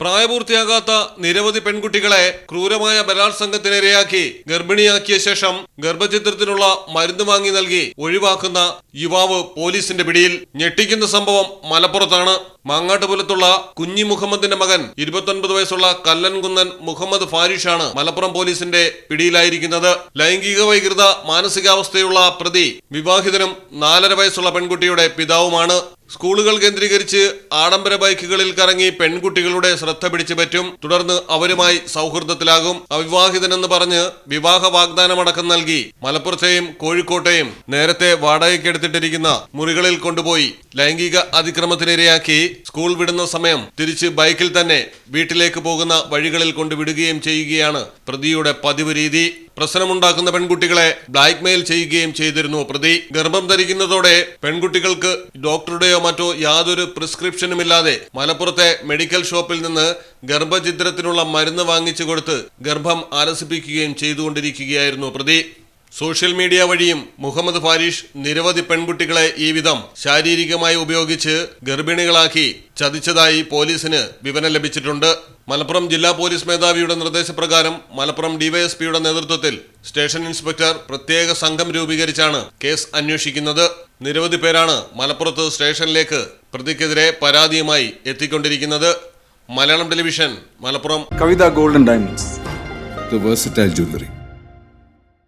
പ്രായപൂർത്തിയാകാത്ത നിരവധി പെൺകുട്ടികളെ ക്രൂരമായ ബലാത്സംഗത്തിനിരയാക്കി ഗർഭിണിയാക്കിയ ശേഷം ഗർഭചിത്രത്തിനുള്ള മരുന്ന് വാങ്ങി നൽകി ഒഴിവാക്കുന്ന യുവാവ് പോലീസിന്റെ പിടിയിൽ ഞെട്ടിക്കുന്ന സംഭവം മലപ്പുറത്താണ്. മാങ്ങാട്ടുപുലത്തുള്ള കുഞ്ഞി മുഹമ്മദിന്റെ മകൻ ഇരുപത്തൊൻപത് വയസ്സുള്ള കല്ലൻകുന്നൻ മുഹമ്മദ് ഫാരിഷാണ് മലപ്പുറം പോലീസിന്റെ പിടിയിലായിരിക്കുന്നത്. ലൈംഗിക വൈകൃത മാനസികാവസ്ഥയുള്ള പ്രതി വിവാഹിതനും നാലര വയസ്സുള്ള പെൺകുട്ടിയുടെ പിതാവുമാണ്. സ്കൂളുകൾ കേന്ദ്രീകരിച്ച് ആഡംബര ബൈക്കുകളിൽ കറങ്ങി പെൺകുട്ടികളുടെ ശ്രദ്ധ പിടിച്ചു പറ്റും. തുടർന്ന് അവരുമായി സൗഹൃദത്തിലാകും. അവിവാഹിതനെന്ന് പറഞ്ഞ് വിവാഹ വാഗ്ദാനമടക്കം നൽകി. മലപ്പുറത്തെയും കോഴിക്കോട്ടെയും നേരത്തെ വാടകയ്ക്കെടുത്തിട്ടിരിക്കുന്ന മുറികളിൽ കൊണ്ടുപോയി ലൈംഗിക അതിക്രമത്തിനിരയാക്കി സ്കൂൾ വിടുന്ന സമയം തിരിച്ച് ബൈക്കിൽ തന്നെ വീട്ടിലേക്ക് പോകുന്ന വഴികളിൽ കൊണ്ടുവിടുകയും ചെയ്യുകയാണ് പ്രതിയുടെ പതിവ് രീതി. പ്രശ്നമുണ്ടാക്കുന്ന പെൺകുട്ടികളെ ബ്ലാക്ക്മെയിൽ ചെയ്യുകയും ചെയ്തിരുന്നു. പ്രതി ഗർഭം ധരിക്കുന്നതോടെ പെൺകുട്ടികൾക്ക് ഡോക്ടറുടെയോ മറ്റോ യാതൊരു പ്രിസ്ക്രിപ്ഷനുമില്ലാതെ മലപ്പുറത്തെ മെഡിക്കൽ ഷോപ്പിൽ നിന്ന് ഗർഭചിത്രത്തിനുള്ള മരുന്ന് വാങ്ങിച്ചു കൊടുത്ത് ഗർഭം ആലസിപ്പിക്കുകയും ചെയ്തുകൊണ്ടിരിക്കുകയായിരുന്നു പ്രതി. സോഷ്യൽ മീഡിയ വഴിയും മുഹമ്മദ് ഫാരിഷ് നിരവധി പെൺകുട്ടികളെ ഈ വിധം ശാരീരികമായി ഉപയോഗിച്ച് ഗർഭിണികളാക്കി ചതിച്ചതായി പോലീസിന് വിവരം ലഭിച്ചിട്ടുണ്ട്. മലപ്പുറം ജില്ലാ പോലീസ് മേധാവിയുടെ നിർദ്ദേശപ്രകാരം മലപ്പുറം ഡിവൈഎസ്പിയുടെ നേതൃത്വത്തിൽ സ്റ്റേഷൻ ഇൻസ്പെക്ടർ പ്രത്യേക സംഘം രൂപീകരിച്ചാണ് കേസ് അന്വേഷിക്കുന്നത്. നിരവധി പേരാണ് മലപ്പുറത്ത് സ്റ്റേഷനിലേക്ക് പ്രതിക്കെതിരെ പരാതിയുമായി എത്തിക്കൊണ്ടിരിക്കുന്നത്. Malayalam television Malappuram. Kavitha golden diamonds. Jewellery.